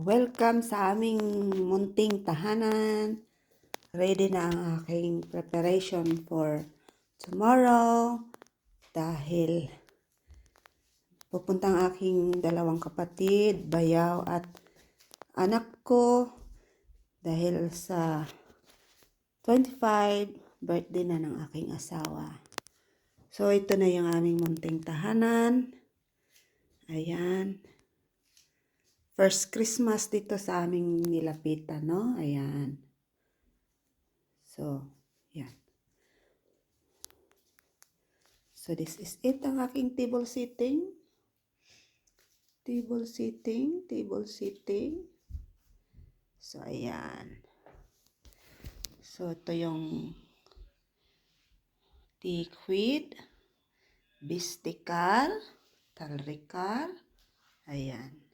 Welcome sa aming munting tahanan. Ready na ang aking preparation for tomorrow dahil pupunta ang aking dalawang kapatid, bayaw at anak ko dahil sa 25 birthday na ng aking asawa. So ito na yung aming munting tahanan. Ayan. First Christmas dito sa aming nilapitan, no? Ayan. So, yan. So, this is it, ang aking table sitting. Table sitting, table sitting. So, ayan. So, ito yung liquid, bisticar, talrikar, ayan.